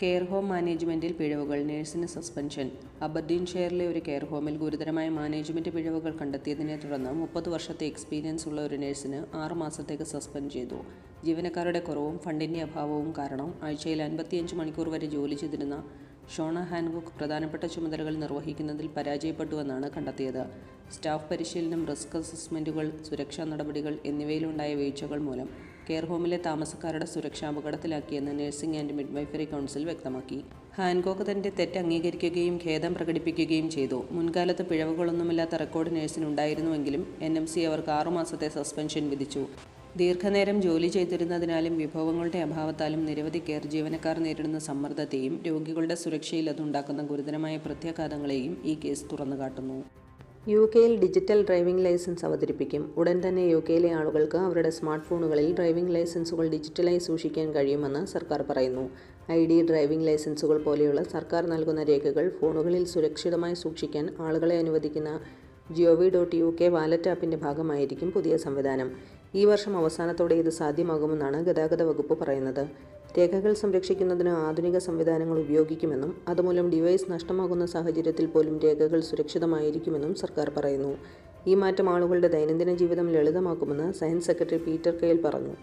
Care home മാനേജ്മെന്റിൽ പിഴവുകൾ നഴ്സിന് suspension. അബർഡീൻഷെയറിലെ ഒരു കെയർ ഹോമിൽ ഗുരുതരമായ മാനേജ്മെന്റ് പിഴവുകൾ കണ്ടെത്തിയതിനെ തുടർന്ന് മുപ്പത് വർഷത്തെ എക്സ്പീരിയൻസ് ഉള്ള ഒരു നഴ്സിന് ആറ് മാസത്തേക്ക് സസ്പെൻഡ് ചെയ്തു. ജീവനക്കാരുടെ കുറവും ഫണ്ടിന്റെ അഭാവവും കാരണം ആഴ്ചയിൽ അൻപത്തിയഞ്ച് മണിക്കൂർ വരെ ജോലി ചെയ്തിരുന്ന ഷോണ ഹാൻകുക്ക് പ്രധാനപ്പെട്ട ചുമതലകൾ നിർവഹിക്കുന്നതിൽ പരാജയപ്പെട്ടുവെന്നാണ് കണ്ടെത്തിയത്. സ്റ്റാഫ് പരിശീലനം റിസ്ക് അസസ്മെന്റുകൾ സുരക്ഷാ നടപടികൾ എന്നിവയിലുണ്ടായ വീഴ്ചകൾ മൂലം കെയർ ഹോമിലെ താമസക്കാരുടെ സുരക്ഷ അപകടത്തിലാക്കിയെന്ന് നഴ്സിംഗ് ആൻഡ് മിഡ്വൈഫറി കൗൺസിൽ വ്യക്തമാക്കി. ഹാൻകോക്ക് തന്റെ തെറ്റ് അംഗീകരിക്കുകയും ഖേദം പ്രകടിപ്പിക്കുകയും ചെയ്തു. മുൻകാലത്ത് പിഴവുകളൊന്നുമില്ലാത്ത റെക്കോർഡ് നഴ്സിനുണ്ടായിരുന്നുവെങ്കിലും എൻ എം സി അവർക്ക് ആറുമാസത്തെ സസ്പെൻഷൻ വിധിച്ചു. ദീർഘനേരം ജോലി ചെയ്തിരുന്നതിനാലും വിഭവങ്ങളുടെ അഭാവത്താലും നിരവധി കെയർ ജീവനക്കാർ നേരിടുന്ന സമ്മർദ്ദത്തെയും രോഗികളുടെ സുരക്ഷയിൽ അതുണ്ടാക്കുന്ന ഗുരുതരമായ പ്രത്യാഘാതങ്ങളെയും ഈ കേസ് തുറന്നുകാട്ടുന്നു. യു കെയിൽ ഡിജിറ്റൽ ഡ്രൈവിംഗ് ലൈസൻസ് അവതരിപ്പിക്കും. ഉടൻ തന്നെ യു കെയിലെ ആളുകൾക്ക് അവരുടെ സ്മാർട്ട് ഫോണുകളിൽ ഡ്രൈവിംഗ് ലൈസൻസുകൾ ഡിജിറ്റലായി സൂക്ഷിക്കാൻ കഴിയുമെന്ന് സർക്കാർ പറയുന്നു. ഐ ഡി ഡ്രൈവിംഗ് ലൈസൻസുകൾ പോലെയുള്ള സർക്കാർ നൽകുന്ന രേഖകൾ ഫോണുകളിൽ സുരക്ഷിതമായി സൂക്ഷിക്കാൻ ആളുകളെ അനുവദിക്കുന്ന GOV dot U K wallet ആപ്പിന്റെ ഭാഗമായിരിക്കും പുതിയ സംവിധാനം. ഈ വർഷം അവസാനത്തോടെ ഇത് സാധ്യമാകുമെന്നാണ് ഗതാഗത വകുപ്പ് പറയുന്നത്. രേഖകൾ സംരക്ഷിക്കുന്നതിന് ആധുനിക സംവിധാനങ്ങൾ ഉപയോഗിക്കുമെന്നും അതുമൂലം ഡിവൈസ് നഷ്ടമാകുന്ന സാഹചര്യത്തിൽ പോലും രേഖകൾ സുരക്ഷിതമായിരിക്കുമെന്നും സർക്കാർ പറയുന്നു. ഈ മാറ്റം ആളുകളുടെ ദൈനംദിന ജീവിതം ലളിതമാക്കുമെന്ന് സയൻസ് സെക്രട്ടറി പീറ്റർ കെയിൽ പറഞ്ഞു.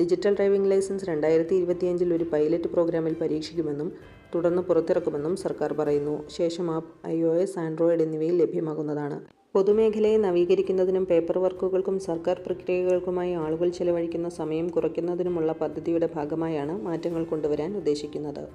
ഡിജിറ്റൽ ഡ്രൈവിംഗ് ലൈസൻസ് രണ്ടായിരത്തി ഇരുപത്തിയഞ്ചിൽ ഒരു പൈലറ്റ് പ്രോഗ്രാമിൽ പരീക്ഷിക്കുമെന്നും തുടർന്ന് പുറത്തിറക്കുമെന്നും സർക്കാർ പറയുന്നു. ശേഷം app I O S android എന്നിവയിൽ ലഭ്യമാകുന്നതാണ്. പൊതുമേഖലയെ നവീകരിക്കുന്നതിനും പേപ്പർ വർക്കുകൾക്കും സർക്കാർ പ്രക്രിയകൾക്കുമായി ആളുകൾ ചെലവഴിക്കുന്ന സമയം കുറയ്ക്കുന്നതിനുമുള്ള പദ്ധതിയുടെ ഭാഗമായാണ് മാറ്റങ്ങൾ കൊണ്ടുവരാൻ ഉദ്ദേശിക്കുന്നത്.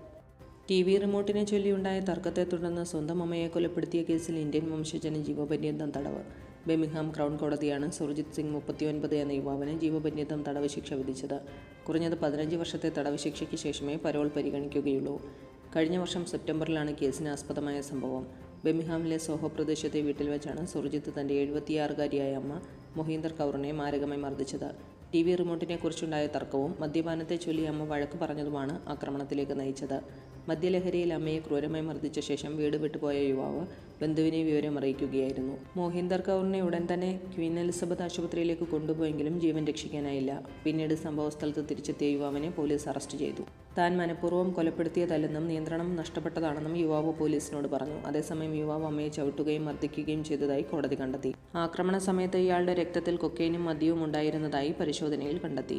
ടി വി റിമോട്ടിനെ ചൊല്ലിയുണ്ടായ തർക്കത്തെ തുടർന്ന് സ്വന്തം അമ്മയെ കൊലപ്പെടുത്തിയ കേസിൽ ഇന്ത്യൻ വംശജന് ജീവപര്യന്തം തടവ്. ബെമിഹാം ക്രൗൺ കോടതിയാണ് സുർജിത് സിംഗ് മുപ്പത്തിയൊൻപത് എന്ന യുവാവിന് ജീവപര്യന്തം തടവ് ശിക്ഷ വിധിച്ചത്. കുറഞ്ഞത് പതിനഞ്ച് വർഷത്തെ തടവ് ശിക്ഷയ്ക്ക് ശേഷമേ പരോൾ പരിഗണിക്കുകയുള്ളൂ. കഴിഞ്ഞ വർഷം സെപ്റ്റംബറിലാണ് കേസിന് ആസ്പദമായ സംഭവം. ബെമിഹാമിലെ സോഹോ പ്രദേശത്തെ വീട്ടിൽ വെച്ചാണ് സുർജിത്ത് തന്റെ എഴുപത്തിയാറുകാരിയായ അമ്മ മൊഹീന്ദർ കൗറിനെ മാരകമായി മർദ്ദിച്ചത്. ടി വി റിമോട്ടിനെ കുറിച്ചുണ്ടായ തർക്കവും മദ്യപാനത്തെ ചൊല്ലി അമ്മ വഴക്ക് പറഞ്ഞതുമാണ് ആക്രമണത്തിലേക്ക് നയിച്ചത്. മദ്യലഹരിയിൽ അമ്മയെ ക്രൂരമായി മർദ്ദിച്ച ശേഷം വീട് വിട്ടുപോയ യുവാവ് ബന്ധുവിനെ വിവരം അറിയിക്കുകയായിരുന്നു. മോഹിന്ദർ കൗറിനെ ഉടൻ തന്നെ ക്വീൻ എലിസബത്ത് ആശുപത്രിയിലേക്ക് കൊണ്ടുപോയെങ്കിലും ജീവൻ രക്ഷിക്കാനായില്ല. പിന്നീട് സംഭവസ്ഥലത്ത് തിരിച്ചെത്തിയ യുവാവിനെ പോലീസ് അറസ്റ്റ് ചെയ്തു. താൻ മനഃപൂർവം കൊലപ്പെടുത്തിയതല്ലെന്നും നിയന്ത്രണം നഷ്ടപ്പെട്ടതാണെന്നും യുവാവ് പോലീസിനോട് പറഞ്ഞു. അതേസമയം യുവാവ് അമ്മയെ ചവിട്ടുകയും മർദ്ദിക്കുകയും ചെയ്തതായി കോടതി കണ്ടെത്തി. ആക്രമണ സമയത്ത് ഇയാളുടെ രക്തത്തിൽ കൊക്കൈനും മദ്യവും ഉണ്ടായിരുന്നതായി പരിശോധനയിൽ കണ്ടെത്തി